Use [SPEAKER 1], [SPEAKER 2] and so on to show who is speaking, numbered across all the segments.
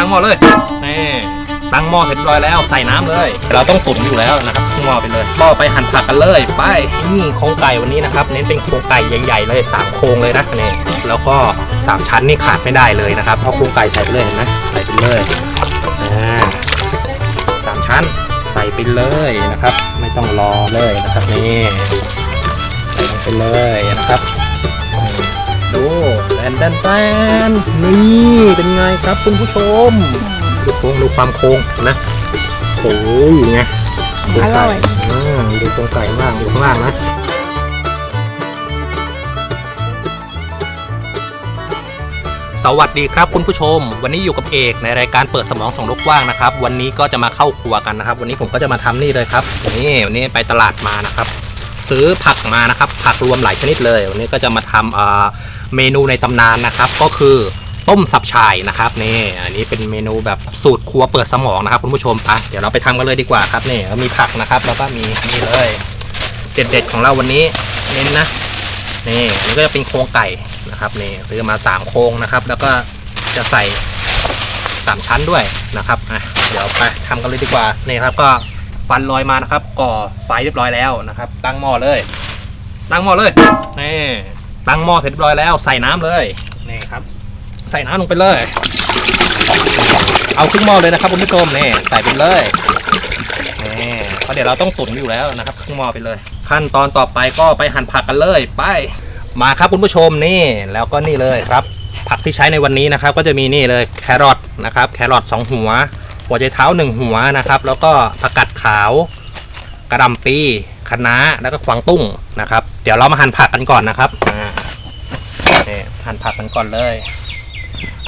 [SPEAKER 1] ตั้งหม้อเลยนี่ตั้งหม้อเสร็จเรียบร้อยแล้วใส่น้ำเลย เราต้องตุ๋นอยู่แล้วนะครับหม้อไปเลยก็ไปหั่นผักกันเลยไปนี่โครงไก่วันนี้นะครับเน้นเป็นโครงไก่ใหญ่ๆเลยสามโครงเลยนะนี่แล้วก็สามชั้นนี่ขาดไม่ได้เลยนะครับเพราะโครงไก่ใส่ไปเลยเห็นไหมใส่ไปเลยอ่าสามชั้นใส่ไปเลยนะครับ ไม่ต้องรอเลยนะครับนี่ใส่ลงไปเลยนะครับ ดูแตนแตนแตนนี่เป็นไงครับคุณผู้ชม ดูโค้งดูความโค้งนะโอ้ยไงดู
[SPEAKER 2] อร่
[SPEAKER 1] ไก่
[SPEAKER 2] อย
[SPEAKER 1] อ่าดูตรงไก่บ้างดูข้างล่างนะสวัสดีครับคุณผู้ชม วันนี้อยู่กับเอกในรายการเปิดสมองส่องลูกกว้างนะครับ วันนี้ก็จะมาเข้าครัวกันนะครับ วันนี้ผมก็จะมาทำนี่เลยครับนี่วันนี้ไปตลาดมานะครับ ซื้อผักมานะครับ ผักรวมหลายชนิดเลย วันนี้ก็จะมาทำ เมนูในตำนานนะครับ ก็คือต้มสับชายนะครับนี่อันนี้เป็นเมนูแบบสูตรครัวเปิดสมองนะครับคุณผู้ชมไปเดี๋ยวเราไปทำกันเลยดีกว่าครับนี่มีผักนะครับ แล้วก็มีนี่เลยเด็ดๆของเราวันนี้เน้นนะนี่อันนี้ก็จะเป็นโครงไก่นะครับนี่ซื้อมาสามโครงนะครับ แล้วก็จะใส่สามชั้นด้วยนะครับอะเดี๋ยวไปทำกันเลยดีกว่านี่ครับก็ฟันลอยมานะครับ ก่อไฟเรียบร้อยแล้วนะครับ ตั้งหม้อเลย ตั้งหม้อเลยนี่ ตั้งหม้อเสร็จเรียบร้อยแล้วใส่น้ำเลยนี่ครับ ใส่น้ำลงไปเลย เอาครึ่งหม้อเลยนะครับคุณผู้ชมนี่ใส่ไปเลยนี่เพราะเดี๋ยวเราต้องตุ๋นอยู่แล้วนะครับครึ่งหม้อไปเลย ขั้นตอนต่อไปก็ไปหั่นผักกันเลยไปมาครับคุณผู้ชมนี่แล้วก็นี่เลยครับ ผักที่ใช้ในวันนี้นะครับ ก็จะมีนี่เลยแครอทนะครับแครอทสองหัว หัวใจเท้าหนึ่งหัวนะครับ แล้วก็ผักกาดขาว กระดำปีคะน้าแล้วก็กวางตุ้งนะครับ เดี๋ยวเรามาหั่นผักกันก่อนนะครับนี่หั่นผักกันก่อนเลย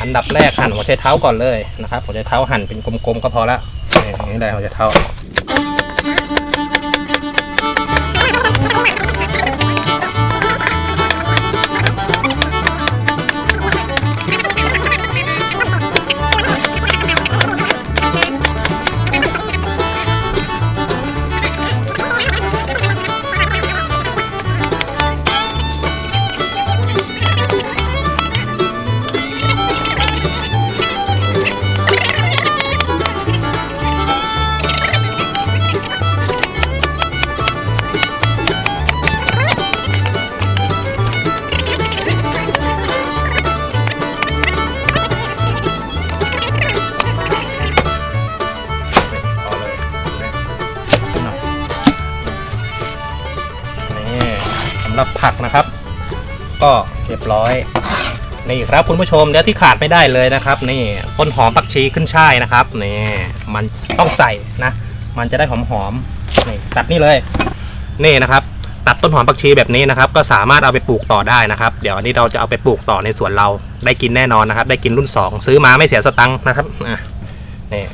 [SPEAKER 1] อันดับแรกหั่นหัวไชเท้าก่อนเลยนะครับหัวไชเท้าหั่นเป็นกลมๆก็พอละนี่ได้หัวไชเท้า นี่ครับคุณผู้ชมเดี๋ยวที่ขาดไม่ได้เลยนะครับ นี่ต้นหอมผักชีขึ้นช่ายนะครับนี่มันต้องใส่นะ มันจะได้หอมหอมนี่ตัดนี่เลยนี่นะครับตัดต้นหอมผักชีแบบนี้นะครับ ก็สามารถเอาไปปลูกต่อได้นะครับ เดี๋ยวอันนี้เราจะเอาไปปลูกต่อในสวนเราได้กินแน่นอนนะครับ ได้กินรุ่น 2 ซื้อมาไม่เสียสตังค์นะครับอะนี่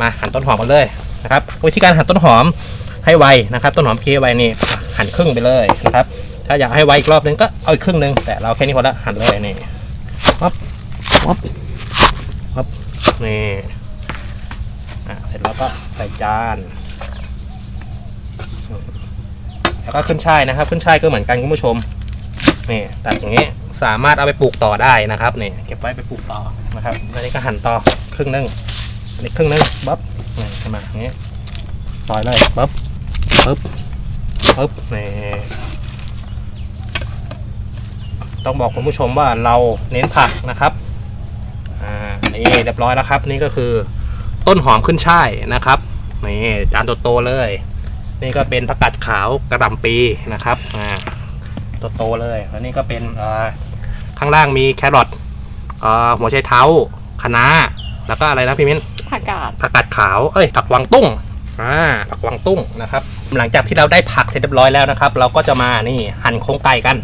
[SPEAKER 1] มาหั่นต้นหอมกันเลยนะครับวิธีการหั่นต้นหอมให้ไวนะครับ ต้นหอมพีไวนี่หั่นครึ่งไปเลยนะครับ ถ้าอยากให้ไวอีกรอบนึงก็เอาอีกครึ่งนึงแต่เราแค่นี้พอละหั่นเลยนี่ ปั๊บปั๊บปั๊บนี่อะเสร็จแล้วก็ใส่จาน แล้วก็ขึ้นช่ายนะครับ ขึ้นช่ายก็เหมือนกันคุณผู้ชมนี่ตัดอย่างนี้สามารถเอาไปปลูกต่อได้นะครับนี่เก็บไว้ไปปลูกต่อนะครับอันนี้ก็หั่นต่อครึ่งนึงอันนี้ครึ่งนึงปั๊บนี่ขึ้นมาอย่างนี้ซอยเลยปั๊บปึ๊บปึ๊บนี่ ต้องบอกคุณผู้ชมว่าเราเน้นผักนะครับอ่านี่เรียบร้อยแล้วครับ นี่ก็คือต้นหอมขึ้นช่ายนะครับนี่จานโตๆเลย นี่ก็เป็นผักกาดขาวกระหล่ำปีนะครับอ่าโตๆเลยแล้วนี่ก็เป็นอ่าข้างล่างมีแครอทอ่าหัวไชเท้าคะน้าแล้วก็อะไรนะพี่มิ้น
[SPEAKER 2] ผักกาด
[SPEAKER 1] ผักกาดขาวเอ้ยผักกวางตุ้งอ่าผักกวางตุ้งนะครับ หลังจากที่เราได้ผักเสร็จเรียบร้อยแล้วนะครับ เราก็จะมานี่หั่นโครงไก่กัน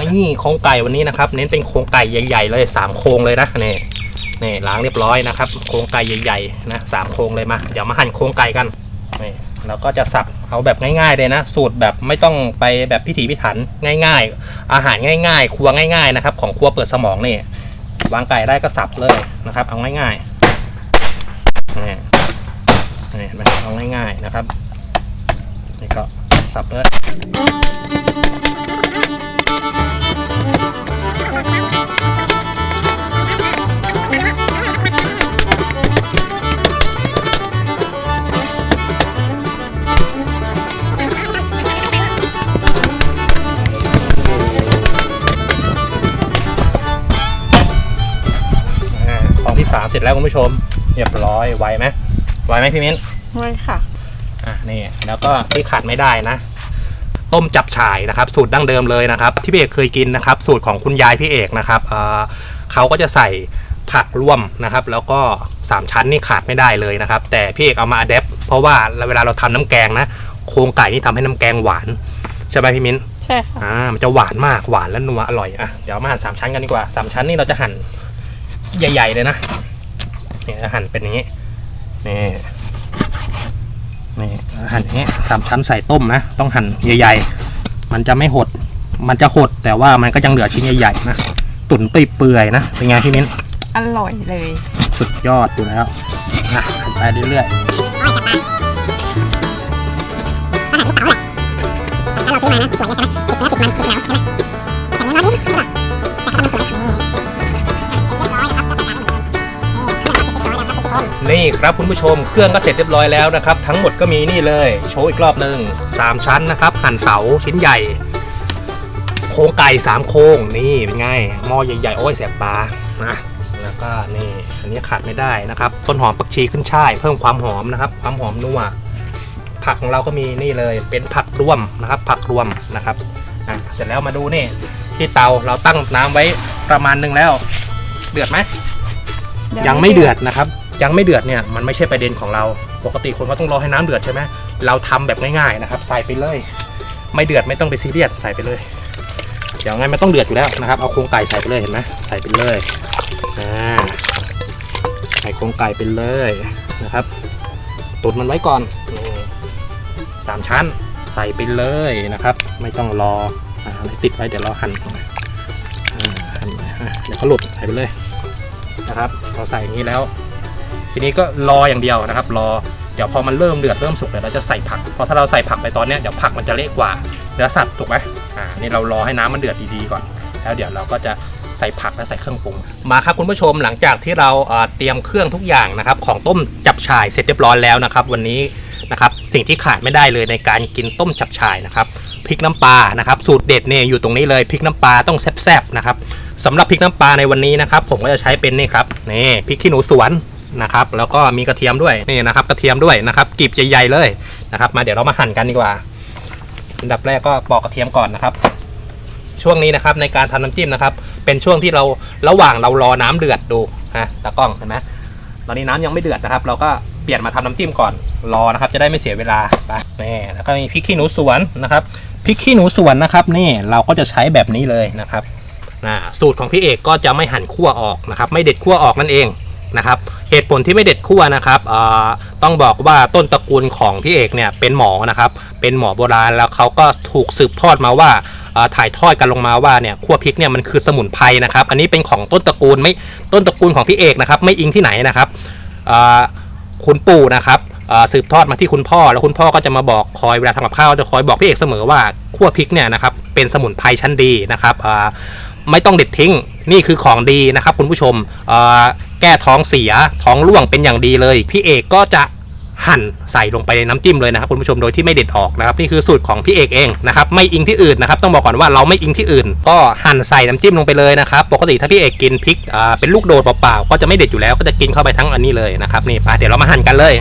[SPEAKER 1] นี่โครงไก่วันนี้นะครับ เน้นเป็นโครงไก่ใหญ่ๆเลยสามโครงเลยนะนี่นี่ล้างเรียบร้อยนะครับโครงไก่ใหญ่ๆนะสามโครงเลยมาเดี๋ยวมาหั่นโครงไก่กันนี่เราก็จะสับเอาแบบง่ายๆเลยนะ สูตรแบบไม่ต้องไปแบบพิถีพิถันง่าย ๆ อาหารง่าย ๆ ครัวง่าย ๆ นะครับ ของครัวเปิดสมองนี่วางไก่ได้ก็สับเลยนะครับ เอาง่ายๆนี่นี่เห็นไหมเอาง่ายๆนะครับนี่ก็สับเลย ของที่สามเสร็จแล้วคุณผู้ชม เรียบร้อยไวไหมไวไหมพี่มิ้น
[SPEAKER 2] ไวค่ะ
[SPEAKER 1] อะนี่แล้วก็ที่ขาดไม่ได้นะ ต้มจับฉ่ายนะครับ สูตรดั้งเดิมเลยนะครับ ที่พี่เอกเคยกินนะครับ สูตรของคุณยายพี่เอกนะครับเอ่อเขาก็จะใส่ผักร่วมนะครับ แล้วก็สามชั้นนี่ขาดไม่ได้เลยนะครับ แต่พี่เอกเอามาอัดแอปเพราะว่าเวลาเราทำน้ำแกงนะโครงไก่นี่ทำให้น้ำแกงหวานใช่ไหมพี่มิ้น
[SPEAKER 2] ใช่ค่ะ
[SPEAKER 1] อ่ามันจะหวานมากหวานและนัวอร่อยอะเดี๋ยวมาหั่นสามชั้นกันดีกว่าสามชั้นนี่เราจะหั่นใหญ่ ๆ เลยนะเนี่ยจะหั่นเป็นอย่างนี้นี่ นี่หั่นอย่างนี้สามชั้นใส่ต้มนะ ต้องหั่นใหญ่ ๆ มันจะไม่หด มันจะหดแต่ว่ามันก็ยังเหลือชิ้นใหญ่ๆนะ ตุ๋นเปื่อยๆนะ เป็นไงพี่มิ้น
[SPEAKER 2] อร่อยเลย
[SPEAKER 1] สุดยอดอยู่แล้วนะหั่นไปเรื่อยๆนี่ ครับคุณผู้ชมเครื่องก็เสร็จเรียบร้อยแล้วนะครับ ทั้งหมดก็มีนี่เลยโชว์อีกรอบหนึ่งสามชั้นนะครับ หั่นเต๋าชิ้นใหญ่ โครงไก่สามโครงนี่เป็นไงหม้อใหญ่ๆโอ้ยแสบตานะแล้วก็นี่อันนี้ขาดไม่ได้นะครับ ต้นหอมผักชีขึ้นช่าย เพิ่มความหอมนะครับ ความหอมนัวผักของเราก็มีนี่เลยเป็นผักรวมนะครับ ผักรวมนะครับอะเสร็จแล้วมาดูนี่ที่เตาเราตั้งน้ำไว้ประมาณหนึงแล้ว เดือดไหมยังไม่เดือดนะครับ ยังไม่เดือดเนี่ยมันไม่ใช่ประเด็นของเรา ปกติคนเขาต้องรอให้น้ำเดือดใช่ไหมเราทำแบบง่ายๆนะครับใส่ไปเลย ไม่เดือดไม่ต้องไปซีเรียสใส่ไปเลยเดี๋ยวไงมันต้องเดือดอยู่แล้วนะครับเอาโครงไก่ใส่ไปเลยเห็นไหมใส่ไปเลยอ่าใส่โครงไก่ไปเลยนะครับตุนมันไว้ก่อนสามชั้นใส่ไปเลยนะครับ ไม่ต้องรออะไรติดไว้เดี๋ยวเราหั่นก่อนอ่าหั่นไปอะเดี๋ยวเขาหลุดใส่ไปเลยนะครับพอใส่อย่างนี้แล้ว ทีนี้ก็รออย่างเดียวนะครับ รอเดี๋ยวพอมันเริ่มเดือดเริ่มสุกเดี๋ยวเราจะใส่ผักเพราะถ้าเราใส่ผักไปตอนเนี้ยเดี๋ยวผักมันจะเละกว่าเนื้อสัตว์ถูกไหมอ่านี่เรารอให้น้ำมันเดือดดีๆก่อน แล้วเดี๋ยวเราก็จะใส่ผักและใส่เครื่องปรุงมาครับคุณผู้ชมหลังจากที่เราเอ่อเตรียมเครื่องทุกอย่างนะครับ ของต้มจับฉ่ายเสร็จเรียบร้อยแล้วนะครับ วันนี้นะครับสิ่งที่ขาดไม่ได้เลยในการกินต้มจับฉ่ายนะครับพริกน้ำปลานะครับสูตรเด็ดเนี่ยอยู่ตรงนี้เลยพริกน้ำปลาต้องแซ่บๆนะครับสำหรับพริกน้ำปลาในวันนี้นะครับ ผมก็จะใช้เป็นนี่ครับนี่พริกขี้หนูสวน นะครับ แล้วก็มีกระเทียมด้วยนี่นะครับ กระเทียมด้วยนะครับกลีบใหญ่ๆเลยนะครับ มาเดี๋ยวเรามาหั่นกันดีกว่าอันดับแรกก็ปอกกระเทียมก่อนนะครับ ช่วงนี้นะครับในการทำน้ำจิ้มนะครับ เป็นช่วงที่เราระหว่างเรารอน้ำเดือดดูฮะตากล้องเห็นไหมตอนนี้น้ำยังไม่เดือดนะครับ เราก็เปลี่ยนมาทำน้ำจิ้มก่อนรอนะครับ จะได้ไม่เสียเวลาไปนี่แล้วก็มีพริกขี้หนูสวนนะครับพริกขี้หนูสวนนะครับ นี่เราก็จะใช้แบบนี้เลยนะครับนะสูตรของพี่เอกก็จะไม่หั่นคั่วออกนะครับ ไม่เด็ดคั่วออกนั่นเองนะครับ เหตุผลที่ไม่เด็ดคั่วนะครับต้องบอกว่าต้นตระกูลของพี่เอกเนี่ยเป็นหมอนะครับ เป็นหมอโบราณแล้วเขาก็ถูกสืบทอดมาว่าถ่ายทอดกันลงมาว่าเนี่ยคั่วพริกเนี่ยมันคือสมุนไพรนะครับ อันนี้เป็นของต้นตระกูลไม่ต้นตระกูลของพี่เอกนะครับ ไม่อิงที่ไหนนะครับคุณปู่นะครับสืบทอดมาที่คุณพ่อแล้วคุณพ่อก็จะมาบอกคอยเวลาทำกับข้าวจะคอยบอกพี่เอกเสมอว่าคั่วพริกเนี่ยนะครับเป็นสมุนไพรชั้นดีนะครับไม่ต้องเด็ดทิ้งนี่คือของดีนะครับคุณผู้ชม แก้ท้องเสียท้องร่วงเป็นอย่างดีเลย พี่เอกก็จะหั่นใส่ลงไปในน้ำจิ้มเลยนะครับคุณผู้ชมโดยที่ไม่เด็ดออกนะครับนี่คือสูตรของพี่เอกเองนะครับไม่อิงที่อื่นนะครับต้องบอกก่อนว่าเราไม่อิงที่อื่น ก็หั่นใส่น้ำจิ้มลงไปเลยนะครับปกติถ้าพี่เอกกินพริกอ่าเป็นลูกโดดเปล่าๆก็จะไม่เด็ดอยู่แล้วก็จะกินเข้าไปทั้งอันนี้เลยนะครับนี่ไปเดี๋ยวเรามาหั่นกันเลย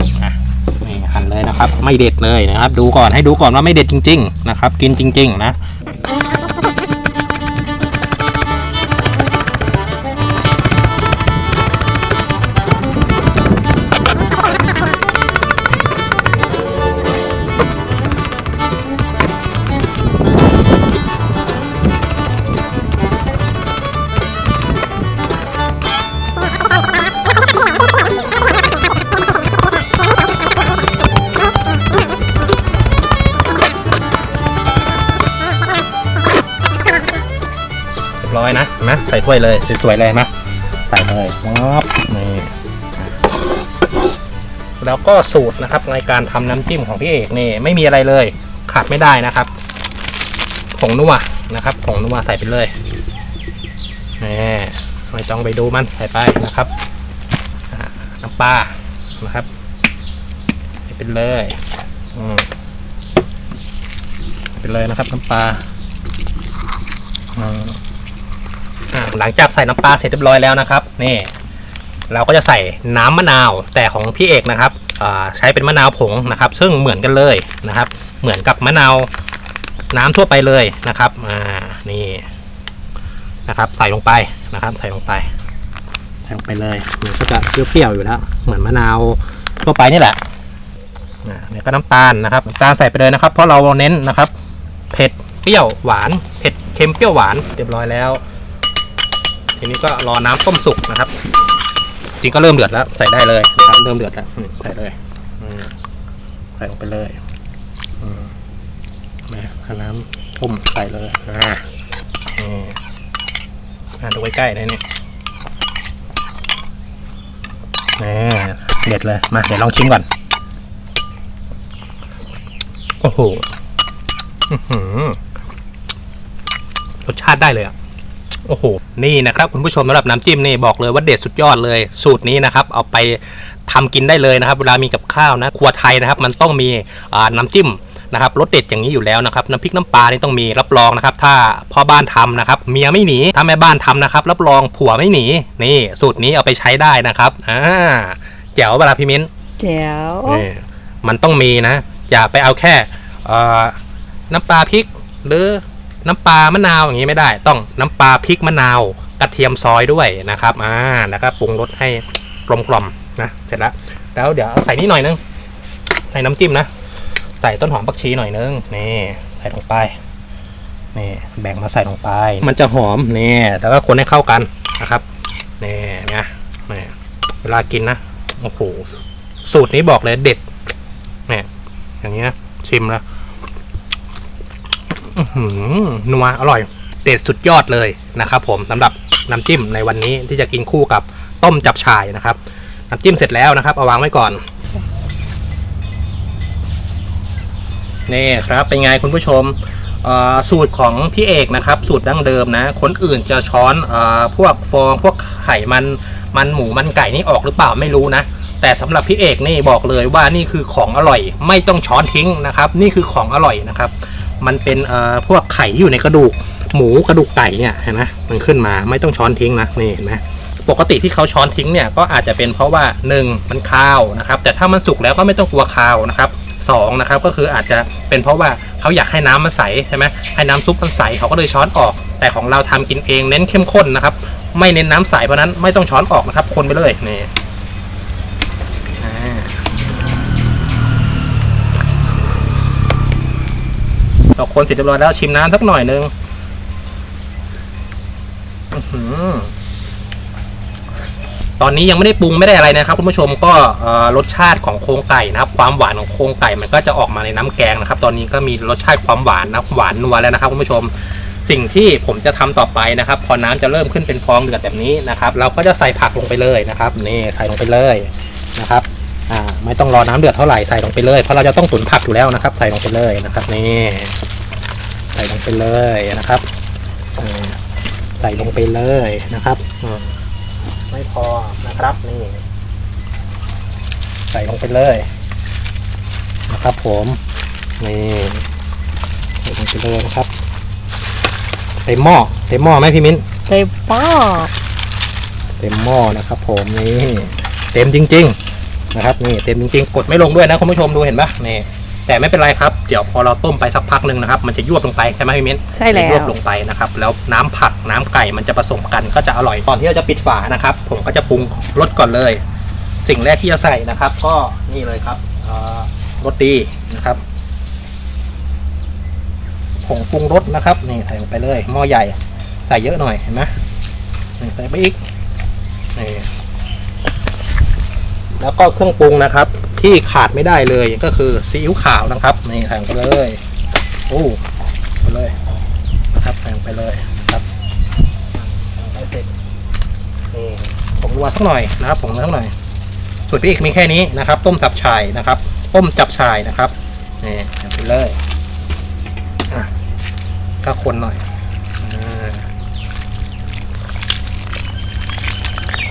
[SPEAKER 1] นี่หั่นเลยนะครับ ไม่เด็ดเลยนะครับ ดูก่อนให้ดูก่อนว่าไม่เด็ดจริง ๆ นะครับ กินจริง ๆ นะ นะใส่ถ้วยเลยสวยๆเลยนะใส่เลยวับนี่แล้วก็สูตรนะครับในการทำน้ำจิ้มของพี่เอกนี่ไม่มีอะไรเลย ขาดไม่ได้นะครับผงนัวนะครับผงนัวใส่ไปเลยนี่ไม่ต้องไปดูมันใส่ไปนะครับน้ำปลานะครับใส่ไปเลยอืมใส่ไปเลยนะครับน้ำปลาอืมอ่า หลังจากใส่น้ำปลาเสร็จเรียบร้อยแล้วนะครับนี่เราก็จะใส่น้ำมะนาวแต่ของพี่เอกนะครับอ่าใช้เป็นมะนาวผงนะครับ ซึ่งเหมือนกันเลยนะครับ เหมือนกับมะนาวน้ำทั่วไปเลยนะครับอ่านี่นะครับ ใส่ลงไปนะครับ ใส่ลงไปใส่ลงไปเลยมันก็จะเปรี้ยวๆอยู่แล้ว เหมือนมะนาวทั่วไปนี่แหละอ่าเนี่ยก็น้ำตาลนะครับน้ำตาลใส่ไปเลยนะครับ เพราะเราเน้นนะครับ เผ็ดเปรี้ยวหวาน เผ็ดเค็มเปรี้ยวหวานเรียบร้อยแล้ว ทีนี้ก็รอน้ำต้มสุกนะครับ จริงก็เริ่มเดือดแล้ว ใส่ได้เลยนะครับเริ่มเดือดแล้วอืมใส่เลยอืมใส่ลงไปเลยอืมนะเอาน้ำต้มใส่เลยอ่าอืมอ่าดูใกล้ๆนะนี่นี่เด็ดเลย มา เดี๋ยวลองชิมก่อน โอ้โหอื้อหือรสชาติได้เลยอะ โอ้โห นี่นะครับคุณผู้ชมสำหรับน้ำจิ้มนี่บอกเลยว่าเด็ดสุดยอดเลย สูตรนี้นะครับ เอาไปทำกินได้เลยนะครับ เวลามีกับข้าวนะ ครัวไทยนะครับ มันต้องมีอ่าน้ำจิ้มนะครับรสเด็ดอย่างนี้อยู่แล้วนะครับน้ำพริกน้ำปลานี่ต้องมีรับรองนะครับ ถ้าพ่อบ้านทำนะครับ เมียไม่หนีถ้าแม่บ้านทำนะครับรับรองผัวไม่หนีนี่ สูตรนี้เอาไปใช้ได้นะครับอ่าแจ๋วเวลาพี่มิ้น
[SPEAKER 2] แจ๋ว
[SPEAKER 1] นี่มันต้องมีนะ อย่าไปเอาแค่เอ่อน้ำปลาพริกหรือ น้ำปลามะนาวอย่างนี้ไม่ได้ ต้องน้ำปลาพริกมะนาวกระเทียมซอยด้วยนะครับอ่าแล้วก็ปรุงรสให้กลมกล่อมนะเสร็จแล้วแล้วเดี๋ยวใส่นี่หน่อยนึงใส่น้ำจิ้มนะใส่ต้นหอมผักชีหน่อยนึงนี่ใส่ลงไปนี่แบ่งมาใส่ลงไป มันจะหอมนี่แล้วก็คนให้เข้ากันนะครับนี่นะนี่เวลากินนะโอ้โหสูตรนี้บอกเลยเด็ดเนี่ยอย่างนี้นะชิมแล้ว นัวอร่อย เด็ดสุดยอดเลยนะครับผมสำหรับน้ำจิ้มในวันนี้ที่จะกินคู่กับต้มจับฉ่ายนะครับ น้ำจิ้มเสร็จแล้วนะครับ เอาวางไว้ก่อน นี่ครับเป็นไงคุณผู้ชมสูตรของพี่เอกนะครับ สูตรดั้งเดิมนะ คนอื่นจะช้อนอพวกฟองพวกไข่มันมันหมูมันไก่นี่ออกหรือเปล่าไม่รู้นะ แต่สำหรับพี่เอกนี่บอกเลยว่านี่คือของอร่อย ไม่ต้องช้อนทิ้งนะครับ นี่คือของอร่อยนะครับ มันเป็นเอ่อพวกไข่ที่อยู่ในกระดูก หมูกระดูกไก่เนี่ยเห็นไหมมันขึ้นมาไม่ต้องช้อนทิ้งนะนี่เห็นไหมปกติที่เขาช้อนทิ้งเนี่ยก็อาจจะเป็นเพราะว่าหนึ่งมันคาวนะครับ แต่ถ้ามันสุกแล้วก็ไม่ต้องกลัวคาวนะครับสองนะครับก็คืออาจจะเป็นเพราะว่าเขาอยากให้น้ำมันใสใช่ไหมให้น้ำซุปมันใสเขาก็เลยช้อนออก แต่ของเราทำกินเองเน้นเข้มข้นนะครับ ไม่เน้นน้ำใสเพราะนั้นไม่ต้องช้อนออกนะครับ คนไปเลยนี่ เราคนเสร็จเรียบร้อยแล้วชิมน้ำสักหน่อยนึงอตอนนี้ยังไม่ได้ปรุงไม่ได้อะไรนะครับคุณผู้ชมก็รสชาติของโครงไก่นะครับ ความหวานของโครงไก่มันก็จะออกมาในน้ำแกงนะครับ ตอนนี้ก็มีรสชาติความหวานนะหวานนัวแล้วนะครับคุณผู้ชมสิ่งที่ผมจะทำต่อไปนะครับ พอน้ำจะเริ่มขึ้นเป็นฟองเดือดแบบนี้นะครับ เราก็จะใส่ผักลงไปเลยนะครับนี่ใส่ลงไปเลยนะครับไม่ต้องรอน้ำเดือดเท่าไหร่ใส่ลงไปเลยเพราะเราจะต้องตุ๋นผักอยู่แล้วนะครับ ใส่ลงไปเลยนะครับนี่ ใส่ลงไปเลยนะครับใส่ลงไปเลยนะครับไม่พอนะครับนี่ใส่ลงไปเลยนะครับผมนี่ใส่ลงไปเลยนะครับเต็มหม้อเต็มหม้อไหมพี่มิ้น
[SPEAKER 2] เต็มป้อ
[SPEAKER 1] เต็มหม้อนะครับ ผมนี่เต็มจริง ๆ นะครับนี่เต็มจริงๆ กดไม่ลงด้วยนะคุณผู้ชมดูเห็นปะนี่ แต่ไม่เป็นไรครับ เดี๋ยวพอเราต้มไปสักพักหนึ่งนะครับ มันจะยวบลงไปใช่ไหมพี่มิ้น
[SPEAKER 2] ใช่แล้
[SPEAKER 1] ยวบลงไปนะครับ แล้วน้ำผักน้ำไก่มันจะผสมกันก็จะอร่อยก่อนที่เราจะปิดฝานะครับ ผมก็จะปรุงรสก่อนเลย สิ่งแรกที่จะใส่นะครับ ก็นี่เลยครับเอ่อรสดีนะครับผงปรุงรสนะครับนี่ใส่ลงไปเลยหม้อใหญ่ใส่เยอะหน่อยเห็นไหมนี่ใส่ไปอีกนี่ แล้วก็เครื่องปรุงนะครับ ที่ขาดไม่ได้เลยก็คือซีอิ๊วขาวนะครับนี่ใส่งไปเลยโอ้ไปเลยนะครับใส่งไปเลยครับใส่เสร็จนี่ผงนัวสักหน่อยนะครับผงนัวสักหน่อยส่วนพี่เอกมีแค่นี้นะครับ ต้มจับชายนะครับ ต้มจับชายนะครับนี่ใส่ไปเลยอะก็คนหน่อยอ่า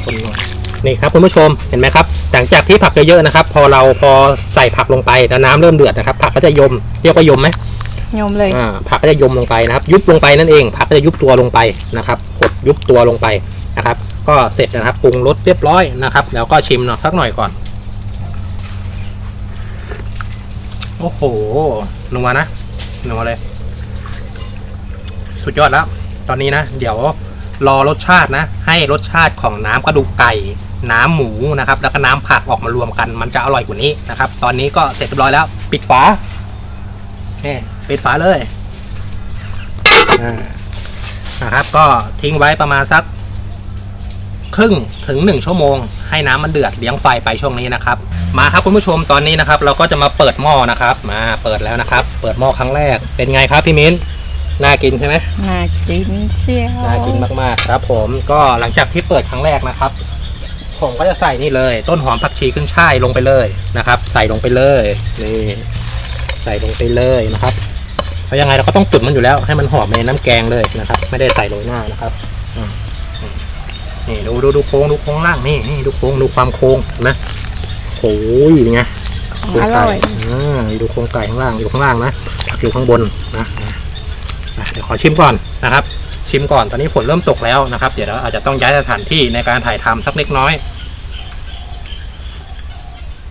[SPEAKER 1] คนหน่อยนี่ครับคุณผู้ชมเห็นไหมครับ หลังจากที่ผักเยอะๆนะครับ พอเราพอใส่ผักลงไปแล้วน้ำเริ่มเดือดนะครับ ผักก็จะยมเรียกว่ายมไหม
[SPEAKER 2] ยมเลย
[SPEAKER 1] อ่าผักก็จะยมลงไปนะครับ ยุบลงไปนั่นเอง ผักก็จะยุบตัวลงไปนะครับกดยุบตัวลงไปนะครับ ก็เสร็จนะครับปรุงรสเรียบร้อยนะครับ แล้วก็ชิมหน่อยสักหน่อยก่อน โอ้โหนัวนะนัวเลย สุดยอดแล้ว ตอนนี้นะ เดี๋ยวรอรสชาตินะ ให้รสชาติของน้ำกระดูกไก่ น้ำหมูนะครับ แล้วก็น้ำผักออกมารวมกัน มันจะอร่อยกว่านี้นะครับ ตอนนี้ก็เสร็จเรียบร้อยแล้ว ปิดฝานี่ปิดฝาเลยอ่านะครับ ก็ทิ้งไว้ประมาณสักครึ่งถึงหนึ่งชั่วโมง ให้น้ำมันเดือดเลี้ยงไฟไปช่วงนี้นะครับ มาครับคุณผู้ชมตอนนี้นะครับ เราก็จะมาเปิดหม้อนะครับ มาเปิดแล้วนะครับ เปิดหม้อครั้งแรกเป็นไงครับพี่มิ้นน่ากินใช่ไหม
[SPEAKER 2] น่ากินเชียว
[SPEAKER 1] น่ากินมากๆครับ ผมก็หลังจากที่เปิดครั้งแรกนะครับ ผมก็จะใส่นี่เลย ต้นหอมผักชีขึ้นช่ายลงไปเลยนะครับ ใส่ลงไปเลยนี่ใส่ลงไปเลยนะครับเพราะยังไงเราก็ต้องตุ๋นมันอยู่แล้วให้มันหอมในน้ำแกงเลยนะครับ ไม่ได้ใส่โรยหน้านะครับอืมอืมนี่ดูดูดูโค้งดูโค้งล่างนี่นี่ดูโค้งดูความโค้งเห็นะโอ้ยเป็นไง
[SPEAKER 2] ของอร่อย
[SPEAKER 1] อ่าดูโครงไก่ข้างล่างอยู่ข้างล่างนะผักอยู่ข้างบนนะนะอะเดี๋ยวขอชิมก่อนนะครับ ชิมก่อนตอนนี้ฝนเริ่มตกแล้วนะครับ เดี๋ยวเราอาจจะต้องย้ายสถานที่ในการถ่ายทำสักเล็กน้อย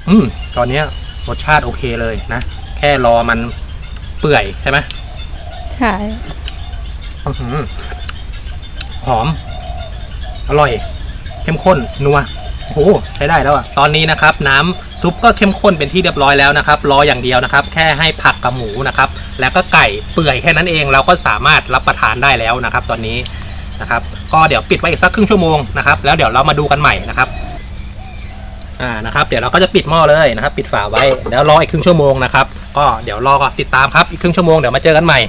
[SPEAKER 1] อืมตอนเนี้ยรสชาติโอเคเลยนะ แค่รอมันเปื่อยใช่ไหม
[SPEAKER 2] ใช่
[SPEAKER 1] อื้อหือหอม อร่อย เข้มข้นนัวโอ้โหใช้ได้แล้วอะตอนนี้นะครับ น้ำ ซุปก็เข้มข้นเป็นที่เรียบร้อยแล้วนะครับ รออย่างเดียวนะครับ แค่ให้ผักกับหมูนะครับ แล้วก็ไก่เปื่อยแค่นั้นเองเราก็สามารถรับประทานได้แล้วนะครับ ตอนนี้นะครับ ก็เดี๋ยวปิดไว้อีกสักครึ่งชั่วโมงนะครับ แล้วเดี๋ยวเรามาดูกันใหม่นะครับอ่านะครับ เดี๋ยวเราก็จะปิดหม้อเลยนะครับ ปิดฝาไว้แล้วรออีกครึ่งชั่วโมงนะครับ ก็เดี๋ยวรอติดตามครับอีกครึ่งชั่วโมงเดี๋ยวมาเจอกันใหม่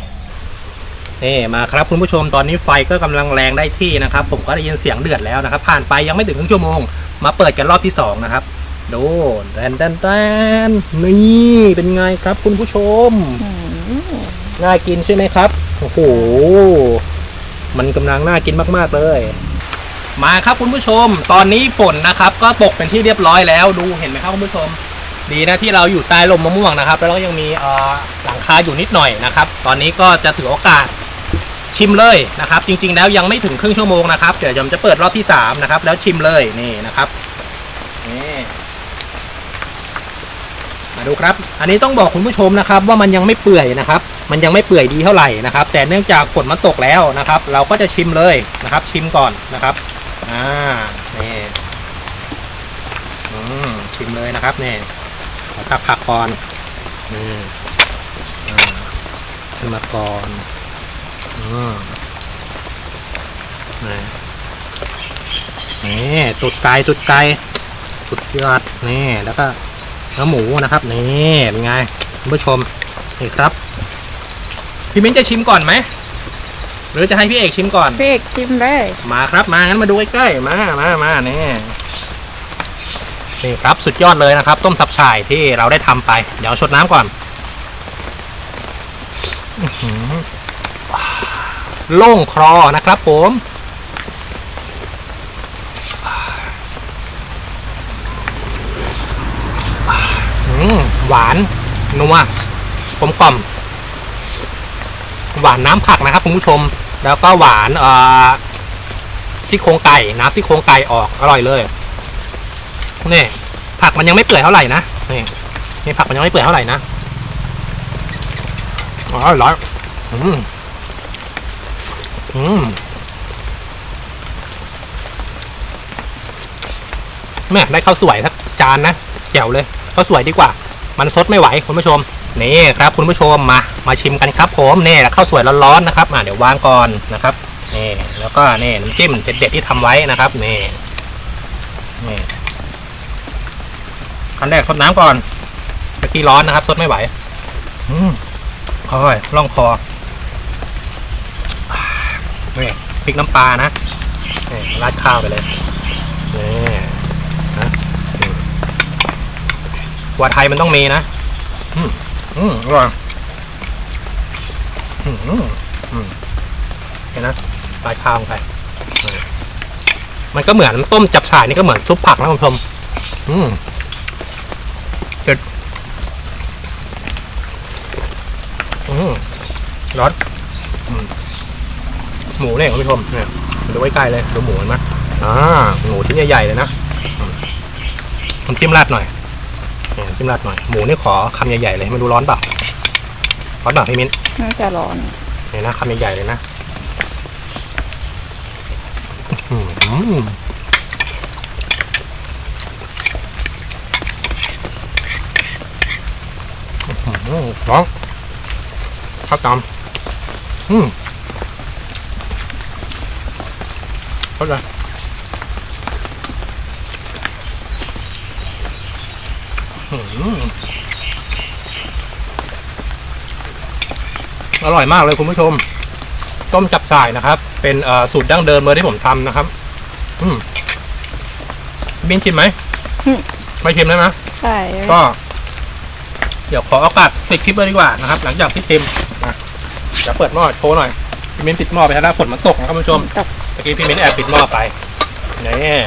[SPEAKER 1] นี่มาครับคุณผู้ชมตอนนี้ไฟก็กำลังแรงได้ที่นะครับ ผมก็ได้ยินเสียงเดือดแล้วนะครับ ผ่านไปยังไม่ถึงครึ่งชั่วโมง มาเปิดกันรอบที่สองนะครับ ดูแดนแดนแดนนี่เป็นไงครับคุณผู้ชม
[SPEAKER 2] อืม
[SPEAKER 1] น่ากินใช่ไหมครับ โอ้โห มันกำลังน่ากินมากๆเลย มาครับคุณผู้ชม ตอนนี้ฝนนะครับ ก็ตกเป็นที่เรียบร้อยแล้วดูเห็นไหมครับคุณผู้ชม ดีนะที่เราอยู่ใต้ลมมะม่วงนะครับ แล้วก็ยังมีเอ่อหลังคาอยู่นิดหน่อยนะครับ ตอนนี้ก็จะถือโอกาสชิมเลยนะครับ จริง ๆ แล้วยังไม่ถึงครึ่งชั่วโมงนะครับเดี๋ยวผมจะเปิดรอบที่สามนะครับแล้วชิมเลยนี่นะครับนี่ มาดูครับ อันนี้ต้องบอกคุณผู้ชมนะครับว่ามันยังไม่เปื่อยนะครับ มันยังไม่เปื่อยดีเท่าไหร่นะครับ แต่เนื่องจากฝนมันตกแล้วนะครับ เราก็จะชิมเลยนะครับ ชิมก่อนนะครับ อ่า นี่อืมชิมเลยนะครับนี่ขอผักผักก่อนอืมอ่าขึ้นมาก่อนอืมนี่นี่ตุดไก่ตุดไก่สุดยอดนี่แล้วก็ เนื้อหมูนะครับนี่เป็นไงคุณผู้ชมนี่ครับพี่มิ้นจะชิมก่อนไหมหรือจะให้พี่เอกชิมก่อน
[SPEAKER 2] พี่เอกชิมเลย
[SPEAKER 1] มาครับมางั้นมาดูใกล้ๆมามามานี่นี่ครับสุดยอดเลยนะครับ ต้มสับฉ่ายที่เราได้ทำไป เดี๋ยวชดน้ำก่อนอื้อหือโล่งครอนะครับผม หวานนัวกลมกล่อม หวานน้ำผักนะครับคุณผู้ชม แล้วก็หวานเอ่อซี่โครงไก่น้ำซี่โครงไก่ออกอร่อยเลยนี่ผักมันยังไม่เปื่อยเท่าไหร่นะนี่นี่ผักมันยังไม่เปื่อยเท่าไหร่นะอ๋อร่อยอืมอืมแม่ได้ข้าวสวยสักจานนะแจ๋วเลย ข้าวสวยดีกว่า มันซดไม่ไหวคุณผู้ชมนี่ครับคุณผู้ชมมามาชิมกันครับ ผมนี่ข้าวสวยร้อนๆนะครับอ่าเดี๋ยววางก่อนนะครับนี่แล้วก็นี่น้ำจิ้มเด็ดๆที่ทำไว้นะครับนี่นี่ขั้นแรกทดน้ำก่อนตะกี้ร้อนนะครับทดไม่ไหว อืมอร่อยล่องคอนี่พริกน้ำปลานะนี่ราดข้าวไปเลยนี่นะอืม หัวไทยมันต้องมีนะ อืมอืมอร่อยอืมอืมอืมเห็นนะปลายข้าวลงไป มันก็เหมือนต้มจับฉ่ายนี่ก็เหมือนซุปผักนะคุณผู้ชมอืมเด็ดอืมร้อนอืมหมูเนี่ยคุณผู้ชมเนี่ยดูใกล้เลยดูหมูเห็นไหมอ่าหมูชิ้นใหญ่ๆเลยนะอืมน้ำจิ้มราดหน่อย จิ้มราดหน่อย หมูนี่ขอคำใหญ่ๆเลยไม่รู้ร้อนเปล่าร้อนเปล่าพี่มิ้น
[SPEAKER 2] น่าจะร้อน
[SPEAKER 1] เนี่ยนะคำใหญ่ๆเลยนะอื้อหืออื้อหือร้อนข้าวตำอืมเข้าใจ อื้อหืออร่อยมากเลยคุณผู้ชม ต้มจับฉ่ายนะครับ เป็นเอ่อสูตรดั้งเดิมเลยที่ผมทำนะครับ อืมบินชิมไหมไม่ชิมได้ไหม
[SPEAKER 2] ใช่
[SPEAKER 1] ก็ เดี๋ยวขอโอกาสปิดคลิปเลยดีกว่านะครับ หลังจากที่ชิมนะเดี๋ยวเปิดหม้อโชว์หน่อยพี่มิ้นปิดหม้อไปแล้วฝนมันตกนะครับคุณผู้ชม
[SPEAKER 2] ตก
[SPEAKER 1] เมื่อกี้พี่มิ้นแอบปิดหม้อไปนี่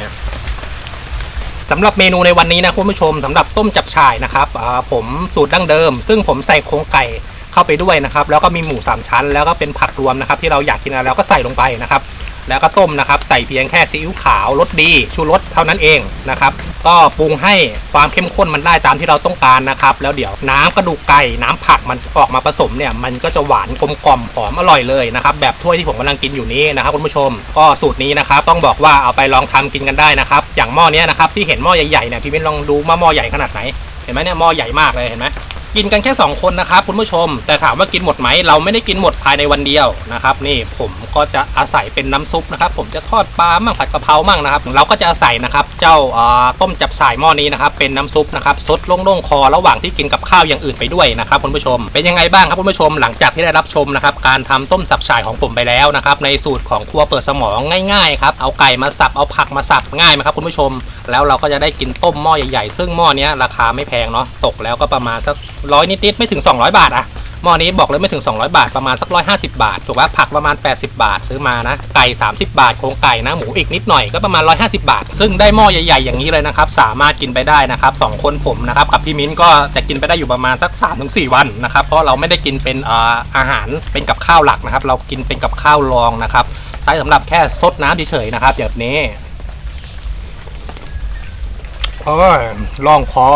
[SPEAKER 1] สำหรับเมนูในวันนี้นะคุณผู้ชมสำหรับต้มจับฉ่ายนะครับผมสูตรดั้งเดิม ซึ่งผมใส่โครงไก่เข้าไปด้วยนะครับ แล้วก็มีหมูสามชั้น แล้วก็เป็นผักรวมนะครับ ที่เราอยากกินอะไรเราก็ใส่ลงไปนะครับ แล้วก็ต้มนะครับ ใส่เพียงแค่ซีอิ๊วขาวรสดี ชูรสเท่านั้นเองนะครับ ก็ปรุงให้ความเข้มข้นมันได้ตามที่เราต้องการนะครับ แล้วเดี๋ยวน้ำกระดูกไก่น้ำผักมันออกมาผสมเนี่ย มันก็จะหวานกลมกล่อมหอมอร่อยเลยนะครับ แบบถ้วยที่ผมกำลังกินอยู่นี้นะครับคุณผู้ชม ก็สูตรนี้นะครับ ต้องบอกว่าเอาไปลองทำกินกันได้นะครับ อย่างหม้อเนี้ยนะครับที่เห็นหม้อใหญ่ๆเนี่ยพี่เบนลองดูว่าหม้อใหญ่ขนาดไหนเห็นไหมเนี่ยหม้อใหญ่มากเลยเห็นไหม กินกันแค่ 2 คนนะครับคุณผู้ชม แต่ถามว่ากินหมดไหมเราไม่ได้กินหมดภายในวันเดียวนะครับนี่ผมก็จะอาศัยเป็นน้ำซุปนะครับผมจะทอดปลามั่งผัดกะเพรามั่งนะครับ เราก็จะอาศัยนะครับเจ้าต้มจับสายหม้อนี้นะครับเป็นน้ำซุปนะครับซดโล่งๆคอระหว่างที่กินกับข้าวอย่างอื่นไปด้วยนะครับคุณผู้ชม เป็นยังไงบ้างครับคุณผู้ชมหลังจากที่ได้รับชมนะครับการทำต้มจับฉ่ายของผมไปแล้วนะครับในสูตรของครัวเปิดสมองง่ายๆครับเอาไก่มาสับเอาผักมาสับง่ายไหมครับคุณผู้ชม แล้วเราก็จะได้กินต้มหม้อใหญ่ๆซึ่งหม้อนี้ราคาไม่แพงเนาะตกแล้วก็ประมาณสักร้อยนิดๆไม่ถึง 200 บาทอะหม้อนี้บอกเลยไม่ถึง 200 บาทประมาณสัก150บาทถูกว่าผักประมาณ 80 บาทซื้อมานะไก่ 30 บาทโครงไก่นะหมูอีกนิดหน่อยก็ประมาณ 150 บาท ซึ่งได้หม้อใหญ่ๆอย่างนี้เลยนะครับสามารถกินไปได้นะครับสองคนผมนะครับกับพี่มิ้นก็จะกินไปได้อยู่ประมาณสัก 3-4 วันนะครับเพราะเราไม่ได้กินเป็นอออาหารเป็นกับข้าวหลักนะครับเรากินเป็นกับข้าวรองนะครับใช้สำหรับแค่ซดน้ำเฉยๆนะครับแบบนี้โอ้ยล่องคอ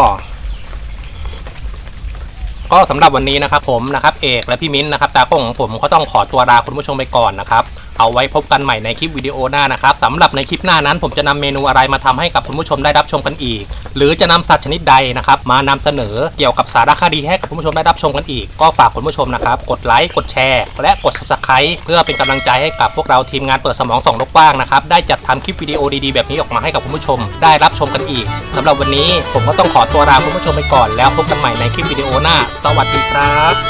[SPEAKER 1] ก็สำหรับวันนี้นะครับผมนะครับเอกและพี่มิ้นนะครับตากล้องของผมก็ต้องขอตัวลาคุณผู้ชมไปก่อนนะครับ เอาไว้พบกันใหม่ในคลิปวิดีโอหน้านะครับสำหรับในคลิปหน้านั้น ผมจะนำเมนูอะไรมาทำให้กับคุณผู้ชมได้รับชมกันอีก หรือจะนำสัตว์ชนิดใดนะครับมานำเสนอเกี่ยวกับสารคดีให้กับคุณผู้ชมได้รับชมกันอีก ก็ฝากคุณผู้ชมนะครับกดไลค์กดแชร์และกด subscribe เพื่อเป็นกำลังใจให้กับพวกเราทีมงานเปิดสมองส่องนกกว้างนะครับได้จัดทำคลิปวิดีโอดีๆแบบนี้ออกมาให้กับคุณผู้ชม ได้รับชมกันอีกสำหรับวันนี้ผมก็ต้องขอตัวลาคุณผู้ชมไปก่อน แล้วพบกันใหม่ในคลิปวิดีโอหน้า สวัสดีครับ